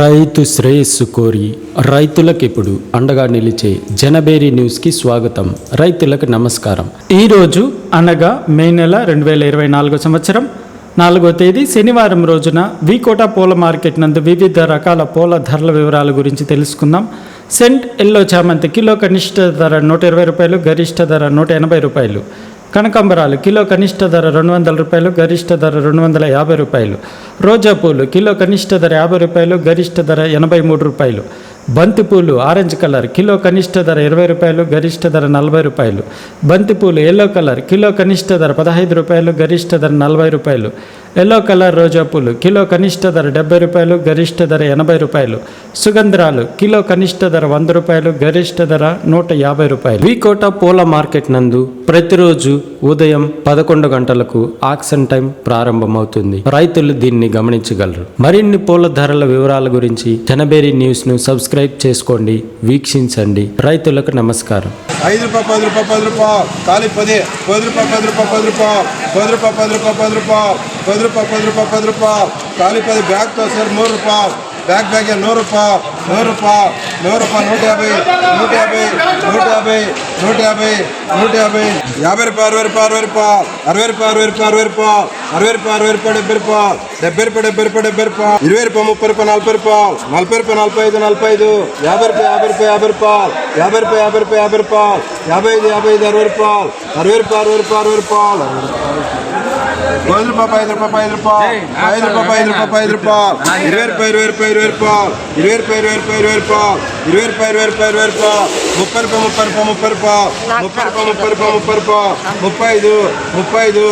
రైతు శ్రేయస్సు కోరి రైతులకు ఇప్పుడు అండగా నిలిచే జనబేరి న్యూస్కి స్వాగతం. రైతులకు నమస్కారం. ఈరోజు అనగా మే నెల రెండు వేల ఇరవై నాలుగో సంవత్సరం నాలుగో తేదీ శనివారం రోజున వికోట పూల మార్కెట్ నందు వివిధ రకాల పూల ధరల వివరాల గురించి తెలుసుకుందాం. సెంట్ ఎల్లో చామంతి కిలో కనిష్ట ధర నూట ఇరవై రూపాయలు గరిష్ట ధర నూట ఎనభై రూపాయలు. కనకాంబరాలు కిలో కనిష్ట ధర రెండు వందల రూపాయలు గరిష్ట ధర రెండు వందల యాభై రూపాయలు. రోజా పూలు కిలో కనిష్ట ధర యాభై రూపాయలు గరిష్ట ధర ఎనభై మూడు రూపాయలు. బంతిపూలు ఆరెంజ్ కలర్ కిలో కనిష్ట ధర ఇరవై రూపాయలు గరిష్ట ధర నలభై రూపాయలు. బంతిపూలు ఎల్లో కలర్ కిలో కనిష్ట ధర పదహైదు రూపాయలు గరిష్ట ధర నలభై రూపాయలు. ఎల్లో కలర్ రోజా పూలు కిలో కనిష్ట ధర డెబ్బై రూపాయలు గరిష్ట ధర ఎనభై రూపాయలు. సుగంధరాలు కిలో కనిష్ట ధర వంద రూపాయలు గరిష్ట ధర నూట యాభై రూపాయలు. వికోట పూల మార్కెట్ నందు ప్రతిరోజు ఉదయం పదకొండు గంటలకు ఆక్షన్ టైం ప్రారంభమవుతుంది. రైతులు దీన్ని గమనించగలరు. మరిన్ని పూల ధరల వివరాల గురించి జనబేరి న్యూస్ను సబ్స్క్రైబ్ సబ్స్క్రైబ్ చేసుకోండి వీక్షించండి. రైతులకు నమస్కారం. ఐదు రూపాయ పది రూపాయ పది రూపాయ. కాలి పది. పది రూపాయ పది రూపాయ పది రూపాయ. పది రూపాయ పది రూపాయ పది రూపాయ. పది రూపాయ పది రూపాయ పది రూపాయ. కాలి పది. బ్యాగ్తో సార్ మూడు రూపాయ. బ్యాగ్ బ్యాగ్ నూరు రూపాయ నూరు రూపాయ నూరు రూపాయ నూట యాభై నూట యాభై నూట యాభై నూట యాభై నూట యాభై యాభై రూపాయ అరవై రూపాయ అరవై రూపాయ అరవై రూపాయ అరవై రూపాయ అరవై రూపాయ అరవై రూపాయ అరవై రూపాయ డెబ్బై రూపాయ డెబ్బై రూపాయ డెబ్బై రూపాయ డెబ్బై రూపాయ ఇరవై రూపాయ ముప్పై రూపాయ నలభై రూపాయలు నలభై రూపాయ నలభై ఐదు నలభై ఐదు యాభై రూపాయ యాభై రూపాయ యాభై రూపాయలు యాభై రూపాయ యాభై రూపాయ యాభై రూపాయలు యాభై ఐదు యాభై ఐదు అరవై రూపాయలు అరవై రూపాయ అరవై రూపాయ అరవై రూపాయలు పది రూపాయ ఐదు రూపాయ ఐదు రూపాయలు ఐదు రూపాయ ఐదు రూపాయ ఐదు రూపాయలు ఇరవై రూపాయ ఇరవై రూపాయ ఇరవై రూపాయలు ఇరవై రూపాయ ఇరవై రూపాయ ఇరవై రూపాయలు ఇరవై రూపాయ ఇరవై రూపాయ ఇరవై రూపాయలు ముప్పై రూపాయ ముప్పై రూపాయ ముప్పై రూపాయలు. ముప్పై రూపాయ ముప్పై రూపాయ ముప్పై రూపాయలు ముప్పై ఐదు ముప్పై ఐదు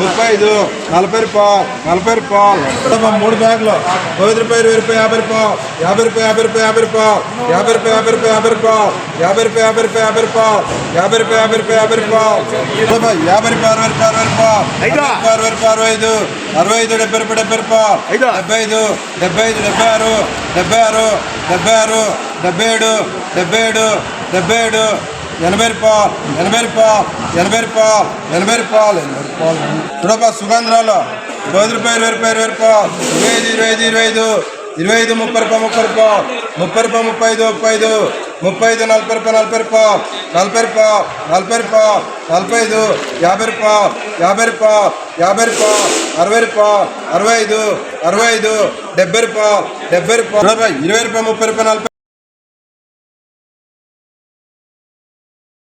ముప్పై ఐదు నలభై రూపాయలు నలభై రూపాయలు. ఇదిగో మూడు బ్యాగులు. ఐదు రూపాయ ఇరవై రూపాయ యాభై రూపాయలు. యాభై రూపాయ యాభై రూపాయ యాభై రూపాయలు. యాభై రూపాయ యాభై రూపాయ యాభై రూపాయలు. యాభై రూపాయ యాభై రూపాయ యాభై రూపాయలు. యాభై రూపాయ యాభై రూపాయ యాభై రూపాయలు. ఇదిగో యాభై రూపాయ అరవై రూపాయ అరవై రూపాయలు. అరవై రూపాయ అరవై ఐదు. అరవై ఐదు డెబ్బై రూపాయ డెబ్బై రూపాయలు. డెబ్బై ఐదు డెబ్బై ఐదు డెబ్బై ఆరు. డెబ్బై ఆరు డెబ్బై ఆరు డెబ్బై ఏడు డెబ్బై ఏడు డెబ్బై ఏడు ఎనభై రూపాయలు ఎనభై రూపాయలు ఎనభై రూపాయలు ఎనభై రూపాయలు ఎనభై రూపాయలు చూడబ్బా సుగంధ్రాలు పది రూపాయలు ఇరవై రూపాయలు ఇరవై రూపాయలు. ఇరవై ఐదు ఇరవై ఐదు ఇరవై ఐదు. ఇరవై ఐదు ముప్పై రూపాయలు ముప్పై రూపాయలు. ముప్పై రూపాయలు ముప్పై ఐదు ముప్పై ఐదు. ముప్పై ఐదు నలభై రూపాయలు నలభై రూపాయలు. నలభై రూపాయలు నలభై రూపాయలు నలభై ఐదు. యాభై రూపాయలు యాభై రూపాయలు యాభై రూపాయలు అరవై రూపాయలు అరవై ఐదు అరవై ఐదు. డెబ్బై రూపాయలు డెబ్బై రూపాయలు. ఇరవై రూపాయలు ముప్పై రూపాయలు నలభై